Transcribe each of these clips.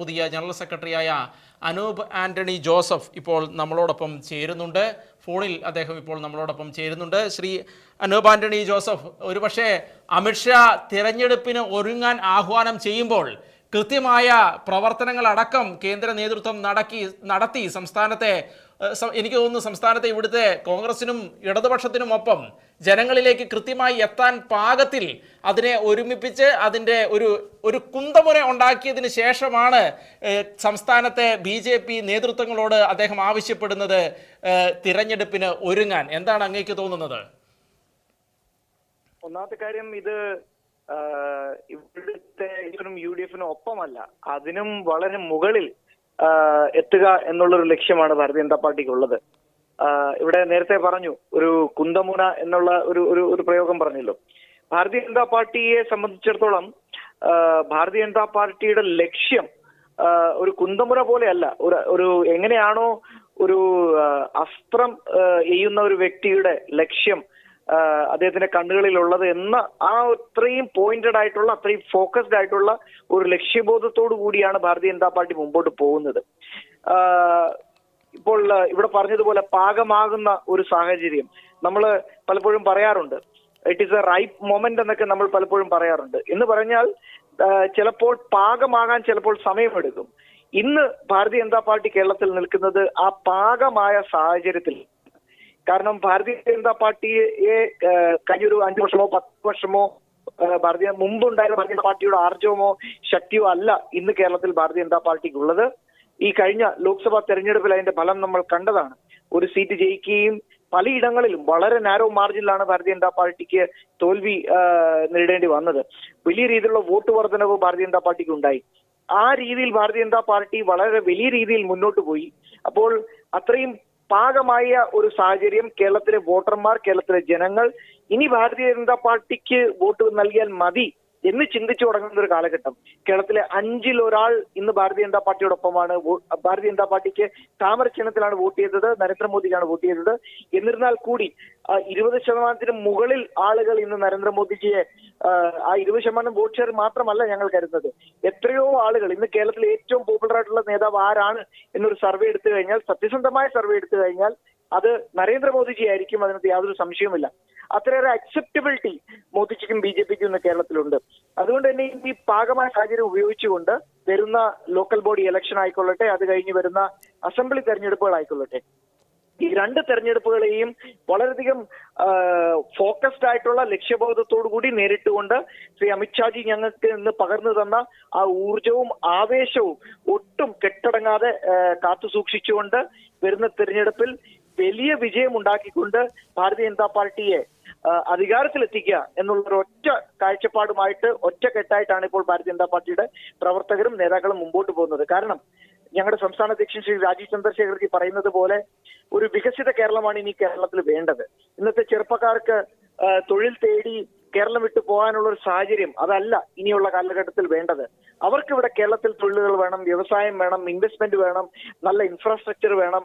പുതിയ ജനറൽ സെക്രട്ടറിയായ അനൂപ് ആന്റണി ജോസഫ് ഇപ്പോൾ നമ്മളോടൊപ്പം ചേരുന്നുണ്ട്. ഫോണിൽ അദ്ദേഹം ഇപ്പോൾ നമ്മളോടൊപ്പം ചേരുന്നുണ്ട്. ശ്രീ അനൂപ് ആന്റണി ജോസഫ് ഒരുപക്ഷെ അമിത്ഷാ തിരഞ്ഞെടുപ്പിന് ഒരുങ്ങാൻ ആഹ്വാനം ചെയ്യുമ്പോൾ കൃത്യമായ പ്രവർത്തനങ്ങളടക്കം കേന്ദ്ര നേതൃത്വം നടക്കി നടത്തി സംസ്ഥാനത്തെ എനിക്ക് തോന്നുന്നു സംസ്ഥാനത്തെ ഇവിടുത്തെ കോൺഗ്രസിനും ഇടതുപക്ഷത്തിനും ഒപ്പം ജനങ്ങളിലേക്ക് കൃത്യമായി എത്താൻ പാകത്തിൽ അതിനെ ഒരുമിപ്പിച്ച് അതിന്റെ ഒരു ഒരു കുന്തമുന ഉണ്ടാക്കിയതിന് ശേഷമാണ് സംസ്ഥാനത്തെ ബി ജെ പി നേതൃത്വങ്ങളോട് അദ്ദേഹം ആവശ്യപ്പെടുന്നത് തിരഞ്ഞെടുപ്പിന് ഒരുങ്ങാൻ. എന്താണ് അങ്ങേക്ക് തോന്നുന്നത്? ഒന്നാമത്തെ കാര്യം ഇത് ഡി എഫിനും ഒപ്പമല്ല അതിനും വളരെ മുകളിൽ എത്തുക എന്നുള്ളൊരു ലക്ഷ്യമാണ് ഭാരതീയ ജനതാ പാർട്ടിക്കുള്ളത്. ഇവിടെ നേരത്തെ പറഞ്ഞു ഒരു കുന്തമുന എന്നുള്ള ഒരു ഒരു ഒരു പ്രയോഗം പറഞ്ഞല്ലോ. ഭാരതീയ ജനതാ പാർട്ടിയെ സംബന്ധിച്ചിടത്തോളം ഭാരതീയ ജനതാ പാർട്ടിയുടെ ലക്ഷ്യം ഒരു കുന്തമുന പോലെയല്ല. ഒരു ഒരു എങ്ങനെയാണോ ഒരു അസ്ത്രം എയ്യുന്ന ഒരു വ്യക്തിയുടെ ലക്ഷ്യം അദ്ദേഹത്തിന്റെ കണ്ണുകളിലുള്ളത് എന്ന ആ അത്രയും പോയിന്റഡ് ആയിട്ടുള്ള അത്രയും ഫോക്കസ്ഡ് ആയിട്ടുള്ള ഒരു ലക്ഷ്യബോധത്തോടു കൂടിയാണ് ഭാരതീയ ജനതാ പാർട്ടി മുമ്പോട്ട് പോകുന്നത്. ഇപ്പോൾ ഇവിടെ പറഞ്ഞതുപോലെ പാകമാകുന്ന ഒരു സാഹചര്യം. നമ്മൾ പലപ്പോഴും പറയാറുണ്ട് it is a ripe moment എന്നൊക്കെ നമ്മൾ പലപ്പോഴും പറയാറുണ്ട്. എന്ന് പറഞ്ഞാൽ ചിലപ്പോൾ പാകമാകാൻ ചിലപ്പോൾ സമയമെടുക്കും. ഇന്ന് ഭാരതീയ ജനതാ പാർട്ടി കേരളത്തിൽ നിൽക്കുന്നത് ആ പാകമായ സാഹചര്യത്തിൽ കാരണം ഭാരതീയ ജനതാ പാർട്ടിയെ കഴിഞ്ഞൊരു അഞ്ചു വർഷമോ പത്ത് വർഷമോ ഭാരതീയ മുമ്പുണ്ടായിരുന്ന ഭാരതീയ ജനതാ പാർട്ടിയുടെ ആർജവമോ ശക്തിയോ അല്ല ഇന്ന് കേരളത്തിൽ ഭാരതീയ ജനതാ പാർട്ടിക്ക് ഉള്ളത് ഈ കഴിഞ്ഞ ലോക്സഭാ തെരഞ്ഞെടുപ്പിൽ അതിന്റെ ഫലം നമ്മൾ കണ്ടതാണ്. ഒരു സീറ്റ് ജയിക്കുകയും പലയിടങ്ങളിലും വളരെ നാരോ മാർജിനിലാണ് ഭാരതീയ ജനതാ പാർട്ടിക്ക് തോൽവി നേരിടേണ്ടി വന്നത്. വലിയ രീതിയിലുള്ള വോട്ട് വർധനവ് ഭാരതീയ ജനതാ പാർട്ടിക്ക് ഉണ്ടായി. ആ രീതിയിൽ ഭാരതീയ ജനതാ പാർട്ടി വളരെ വലിയ രീതിയിൽ മുന്നോട്ട് പോയി. അപ്പോൾ അത്രയും പാകമായ ഒരു സാഹചര്യം കേരളത്തിലെ വോട്ടർമാർ കേരളത്തിലെ ജനങ്ങൾ ഇനി ഭാരതീയ ജനതാ പാർട്ടിക്ക് വോട്ട് നൽകിയാൽ മതി എന്ന് ചിന്തിച്ചു തുടങ്ങുന്ന ഒരു കാലഘട്ടം. കേരളത്തിലെ അഞ്ചിൽ ഒരാൾ ഇന്ന് ഭാരതീയ ജനതാ പാർട്ടിയോടൊപ്പമാണ് ഭാരതീയ ജനതാ പാർട്ടിക്ക് താമര ചിഹ്നത്തിലാണ് വോട്ട് ചെയ്തത് നരേന്ദ്രമോദിക്കാണ് വോട്ട് ചെയ്തത്. എന്നിരുന്നാൽ കൂടി ഇരുപത് ശതമാനത്തിന് മുകളിൽ ആളുകൾ ഇന്ന് നരേന്ദ്രമോദിജിയെ ആ ഇരുപത് ശതമാനം വോട്ട് ഷെയർ മാത്രമല്ല ഞങ്ങൾ കരുതുന്നത്. എത്രയോ ആളുകൾ ഇന്ന് കേരളത്തിലെ ഏറ്റവും പോപ്പുലർ ആയിട്ടുള്ള നേതാവ് ആരാണ് എന്നൊരു സർവേ എടുത്തു കഴിഞ്ഞാൽ സത്യസന്ധമായ സർവേ എടുത്തു കഴിഞ്ഞാൽ അത് നരേന്ദ്രമോദിജി ആയിരിക്കും അതിനകത്ത് യാതൊരു സംശയവുമില്ല. അത്രയേറെ അക്സെപ്റ്റബിലിറ്റി മോദിജിക്കും ബി ജെ പിക്കും ഇന്ന് കേരളത്തിലുണ്ട്. അതുകൊണ്ട് തന്നെ ഈ പാകമായ സാഹചര്യം ഉപയോഗിച്ചുകൊണ്ട് വരുന്ന ലോക്കൽ ബോഡി ഇലക്ഷൻ ആയിക്കൊള്ളട്ടെ അത് കഴിഞ്ഞ് വരുന്ന അസംബ്ലി തെരഞ്ഞെടുപ്പുകൾ ആയിക്കൊള്ളട്ടെ. ഈ രണ്ട് തെരഞ്ഞെടുപ്പുകളെയും വളരെയധികം ഫോക്കസ്ഡ് ആയിട്ടുള്ള ലക്ഷ്യബോധത്തോടു കൂടി നേരിട്ടുകൊണ്ട് ശ്രീ അമിത്ഷാജി ഞങ്ങൾക്ക് ഇന്ന് പകർന്നു തന്ന ആ ഊർജവും ആവേശവും ഒട്ടും കെട്ടടങ്ങാതെ കാത്തു സൂക്ഷിച്ചുകൊണ്ട് വരുന്ന തെരഞ്ഞെടുപ്പിൽ വലിയ വിജയം ഉണ്ടാക്കിക്കൊണ്ട് ഭാരതീയ ജനതാ പാർട്ടിയെ അധികാരത്തിലെത്തിക്കുക എന്നുള്ള ഒറ്റ കാഴ്ചപ്പാടുമായിട്ട് ഒറ്റക്കെട്ടായിട്ടാണ് ഇപ്പോൾ ഭാരതീയ ജനതാ പാർട്ടിയുടെ പ്രവർത്തകരും നേതാക്കളും മുമ്പോട്ട് പോകുന്നത്. കാരണം ഞങ്ങളുടെ സംസ്ഥാന അധ്യക്ഷൻ ശ്രീ രാജീവ് ചന്ദ്രശേഖർജി പറയുന്നത് പോലെ ഒരു വികസിത കേരളമാണ് ഇനി കേരളത്തിൽ വേണ്ടത്. ഇന്നത്തെ ചെറുപ്പക്കാർക്ക് തൊഴിൽ തേടി കേരളം വിട്ടു പോകാനുള്ള ഒരു സാഹചര്യം അതല്ല ഇനിയുള്ള കാലഘട്ടത്തിൽ വേണ്ടത്. അവർക്ക് ഇവിടെ കേരളത്തിൽ തൊഴിലുകൾ വേണം വ്യവസായം വേണം ഇൻവെസ്റ്റ്മെന്റ് വേണം നല്ല ഇൻഫ്രാസ്ട്രക്ചർ വേണം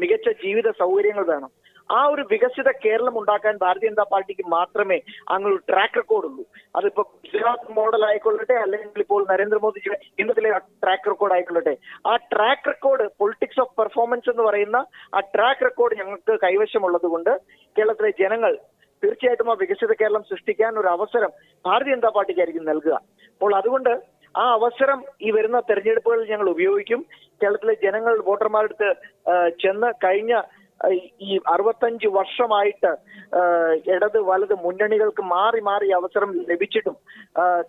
മികച്ച ജീവിത സൗകര്യങ്ങൾ വേണം. ആ ഒരു വികസിത കേരളം ഉണ്ടാക്കാൻ ഭാരതീയ ജനതാ പാർട്ടിക്ക് മാത്രമേ അങ്ങനെ ഒരു ട്രാക്ക് റെക്കോർഡ് ഉള്ളൂ. അതിപ്പോ ഗുജറാത്ത് മോഡൽ ആയിക്കൊള്ളട്ടെ അല്ലെങ്കിൽ ഇപ്പോൾ നരേന്ദ്രമോദിജിയുടെ ഇന്നത്തിലെ ട്രാക്ക് റെക്കോർഡ് ആയിക്കൊള്ളട്ടെ. ആ track record politics of performance എന്ന് പറയുന്ന ആ ട്രാക്ക് റെക്കോർഡ് ഞങ്ങൾക്ക് കൈവശമുള്ളത് കൊണ്ട് കേരളത്തിലെ ജനങ്ങൾ തീർച്ചയായിട്ടും ആ വികസിത കേരളം സൃഷ്ടിക്കാൻ ഒരു അവസരം ഭാരതീയ ജനതാ പാർട്ടിക്കായിരിക്കും നൽകുക. അപ്പോൾ അതുകൊണ്ട് ആ അവസരം ഈ വരുന്ന തെരഞ്ഞെടുപ്പുകളിൽ ഞങ്ങൾ ഉപയോഗിക്കും. കേരളത്തിലെ ജനങ്ങൾ വോട്ടർമാരുടെ അടുത്ത് ചെന്ന് കഴിഞ്ഞ ഈ അറുപത്തഞ്ച് വർഷമായിട്ട് ഇടത് വലത് മുന്നണികൾക്ക് മാറി മാറി അവസരം ലഭിച്ചിട്ടും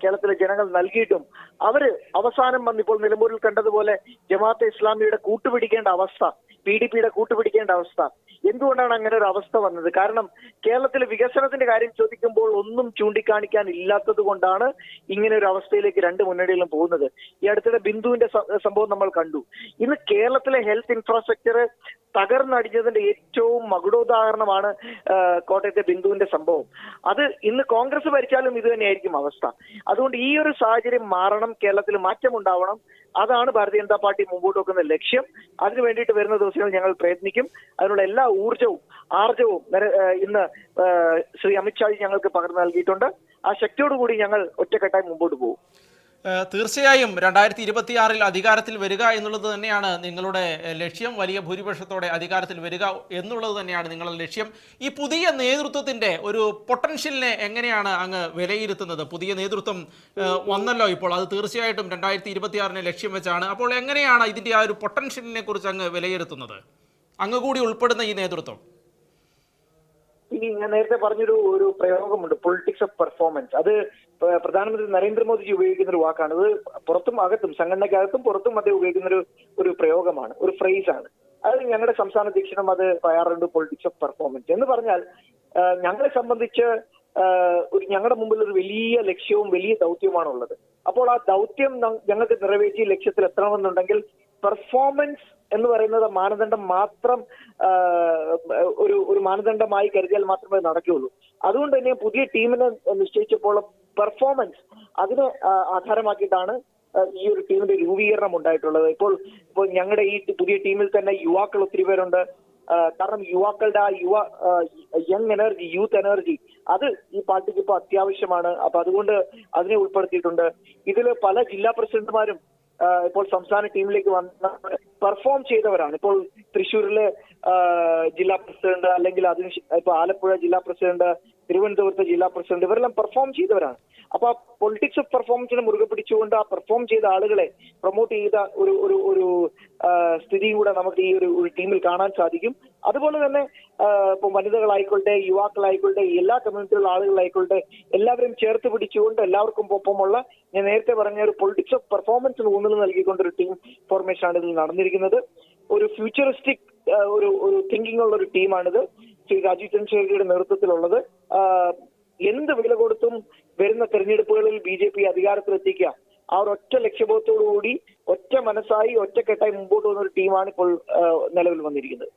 കേരളത്തിലെ ജനങ്ങൾ നൽകിയിട്ടും അവർ അവസാനം വന്നിപ്പോൾ നിലമ്പൂരിൽ കണ്ടതുപോലെ ജമാഅത്തെ ഇസ്ലാമിയുടെ കൂട്ടുപിടിക്കേണ്ട അവസ്ഥ പി ഡി പിയുടെ കൂട്ടുപിടിക്കേണ്ട അവസ്ഥ എന്തുകൊണ്ടാണ് അങ്ങനെ ഒരു അവസ്ഥ വന്നത്? കാരണം കേരളത്തിലെ വികസനത്തിന്റെ കാര്യം ചോദിക്കുമ്പോൾ ഒന്നും ചൂണ്ടിക്കാണിക്കാൻ ഇല്ലാത്തത് കൊണ്ടാണ് ഇങ്ങനെ ഒരു അവസ്ഥയിലേക്ക് രണ്ട് മുന്നണികളും പോകുന്നത്. ഈ അടുത്തിടെ ബിന്ദുവിന്റെ സംഭവം നമ്മൾ കണ്ടു. ഇന്ന് കേരളത്തിലെ ഹെൽത്ത് ഇൻഫ്രാസ്ട്രക്ചർ തകർന്നടിഞ്ഞതിന്റെ ഏറ്റവും മകുടോദാഹരണമാണ് കോട്ടയത്തെ ബിന്ദുവിന്റെ സംഭവം. അത് ഇന്ന് കോൺഗ്രസ് ഭരിച്ചാലും ഇത് തന്നെയായിരിക്കും അവസ്ഥ. അതുകൊണ്ട് ഈ ഒരു സാഹചര്യം മാറണം കേരളത്തിൽ മാറ്റം ഉണ്ടാവണം. അതാണ് ഭാരതീയ ജനതാ പാർട്ടി മുമ്പോട്ട് വെക്കുന്ന ലക്ഷ്യം. അതിനു വേണ്ടിയിട്ട് വരുന്ന ദിവസങ്ങളിൽ ഞങ്ങൾ പ്രയത്നിക്കും. അതിനുള്ള എല്ലാ ഊർജവും ആർജവും ഇന്ന് ശ്രീ അമിത്ഷാജി ഞങ്ങൾക്ക് പകർന്നു നൽകിയിട്ടുണ്ട്. ആ ശക്തിയോടുകൂടി ഞങ്ങൾ ഒറ്റക്കെട്ടായി മുമ്പോട്ട് പോകും. തീർച്ചയായും രണ്ടായിരത്തി ഇരുപത്തിയാറിൽ അധികാരത്തിൽ വരിക എന്നുള്ളത് തന്നെയാണ് നിങ്ങളുടെ ലക്ഷ്യം. വലിയ ഭൂരിപക്ഷത്തോടെ അധികാരത്തിൽ വരിക എന്നുള്ളത് തന്നെയാണ് നിങ്ങളുടെ ലക്ഷ്യം. ഈ പുതിയ നേതൃത്വത്തിന്റെ ഒരു പൊട്ടൻഷ്യലിനെ എങ്ങനെയാണ് അങ്ങ് വിലയിരുത്തുന്നത്? പുതിയ നേതൃത്വം വന്നല്ലോ ഇപ്പോൾ. അത് തീർച്ചയായിട്ടും രണ്ടായിരത്തി ഇരുപത്തിയാറിനെ ലക്ഷ്യം വെച്ചാണ്. അപ്പോൾ എങ്ങനെയാണ് ഇതിന്റെ ആ ഒരു പൊട്ടൻഷ്യലിനെ കുറിച്ച് അങ്ങ് വിലയിരുത്തുന്നത്? അങ്ങ് കൂടി ഉൾപ്പെടുന്ന ഈ നേതൃത്വം. ഇനി ഞാൻ നേരത്തെ പറഞ്ഞൊരു ഒരു പ്രയോഗമുണ്ട്. പൊളിറ്റിക്സ് ഓഫ് പെർഫോമൻസ് അത് പ്രധാനമന്ത്രി നരേന്ദ്രമോദിജി ഉപയോഗിക്കുന്ന ഒരു വാക്കാണ്. അത് പുറത്തും അകത്തും സംഘടനയ്ക്കകത്തും പുറത്തും അദ്ദേഹം ഉപയോഗിക്കുന്ന ഒരു ഒരു പ്രയോഗമാണ് ഒരു ഫ്രേസ് ആണ് അത് ഞങ്ങളുടെ സംസ്ഥാന അധ്യക്ഷനും അത് പറയാറുണ്ട് പൊളിറ്റിക്സ് ഓഫ് പെർഫോമൻസ് എന്ന് പറഞ്ഞാൽ ഞങ്ങളെ സംബന്ധിച്ച് ഒരു ഞങ്ങളുടെ മുമ്പിൽ ഒരു വലിയ ലക്ഷ്യവും വലിയ ദൗത്യവുമാണ് ഉള്ളത് അപ്പോൾ ആ ദൗത്യം ഞങ്ങൾക്ക് നിറവേറ്റി ലക്ഷ്യത്തിൽ എത്തണമെന്നുണ്ടെങ്കിൽ പെർഫോമൻസ് എന്ന് പറയുന്നത് മാനദണ്ഡം മാത്രം ഒരു ഒരു മാനദണ്ഡമായി കരുതിയാൽ മാത്രമേ നടക്കുകയുള്ളൂ. അതുകൊണ്ട് തന്നെ പുതിയ ടീമിനെ നിശ്ചയിച്ചപ്പോൾ പെർഫോമൻസ് അതിനെ ആധാരമാക്കിയിട്ടാണ് ഈ ഒരു ടീമിന്റെ രൂപീകരണം ഉണ്ടായിട്ടുള്ളത്. ഇപ്പോൾ ഇപ്പോൾ ഞങ്ങളുടെ ഈ പുതിയ ടീമിൽ തന്നെ യുവാക്കൾ ഒത്തിരി പേരുണ്ട്. കാരണം യുവാക്കളുടെ ആ യുവ യങ് എനർജി യൂത്ത് എനർജി അത് ഈ പാർട്ടിക്ക് ഇപ്പോൾ അത്യാവശ്യമാണ്. അപ്പൊ അതുകൊണ്ട് അതിനെ ഉൾപ്പെടുത്തിയിട്ടുണ്ട്. ഇതിൽ പല ജില്ലാ പ്രസിഡന്റുമാരും ഇപ്പോൾ സംസ്ഥാന ടീമിലേക്ക് വന്ന പെർഫോം ചെയ്തവരാണ്. ഇപ്പോൾ തൃശ്ശൂരിലെ ജില്ലാ പ്രസിഡന്റ് അല്ലെങ്കിൽ അതിന് ഇപ്പൊ ആലപ്പുഴ ജില്ലാ പ്രസിഡന്റ് തിരുവനന്തപുരത്തെ ജില്ലാ പ്രസിഡന്റ് ഇവരെല്ലാം പെർഫോം ചെയ്തവരാണ്. അപ്പൊ ആ പൊളിറ്റിക്സ് ഓഫ് പെർഫോമൻസിനെ മുറുകെ പിടിച്ചുകൊണ്ട് ആ പെർഫോം ചെയ്ത ആളുകളെ പ്രൊമോട്ട് ചെയ്ത ഒരു ഒരു ഒരു സ്ഥിതിയും കൂടെ നമുക്ക് ഈ ഒരു ടീമിൽ കാണാൻ സാധിക്കും. അതുപോലെ തന്നെ ഇപ്പൊ വനിതകളായിക്കൊള്ളട്ടെ യുവാക്കളായിക്കൊള്ളട്ടെ എല്ലാ കമ്മ്യൂണിറ്റിയിലുള്ള ആളുകളായിക്കൊള്ളട്ടെ എല്ലാവരും ചേർത്ത് പിടിച്ചുകൊണ്ട് എല്ലാവർക്കും ഒപ്പമുള്ള ഞാൻ നേരത്തെ പറഞ്ഞ ഒരു പൊളിറ്റിക്സ് ഓഫ് പെർഫോമൻസിന് ഊന്നൽ നൽകിക്കൊണ്ട് ഒരു ടീം ഫോർമേഷൻ ആണ് ഇതിൽ നടന്നിരിക്കുന്നത്. ഒരു ഫ്യൂച്ചറിസ്റ്റിക് ഒരു ഒരു തിങ്കിങ് ഉള്ള ഒരു ടീമാണിത്. ശ്രീ രാജീവ് ചന്ദ്രശേഖരയുടെ നേതൃത്വത്തിലുള്ളത്. എന്ത് വില കൊടുത്തും വരുന്ന തെരഞ്ഞെടുപ്പുകളിൽ ബി ജെ പി അധികാരത്തിലെത്തിക്കുക. ആ ഒരു ഒറ്റ ലക്ഷ്യബോധത്തോടു കൂടി ഒറ്റ മനസ്സായി ഒറ്റക്കെട്ടായി മുമ്പോട്ട് വന്ന ഒരു ടീമാണ് ഇപ്പോൾ നിലവിൽ വന്നിരിക്കുന്നത്.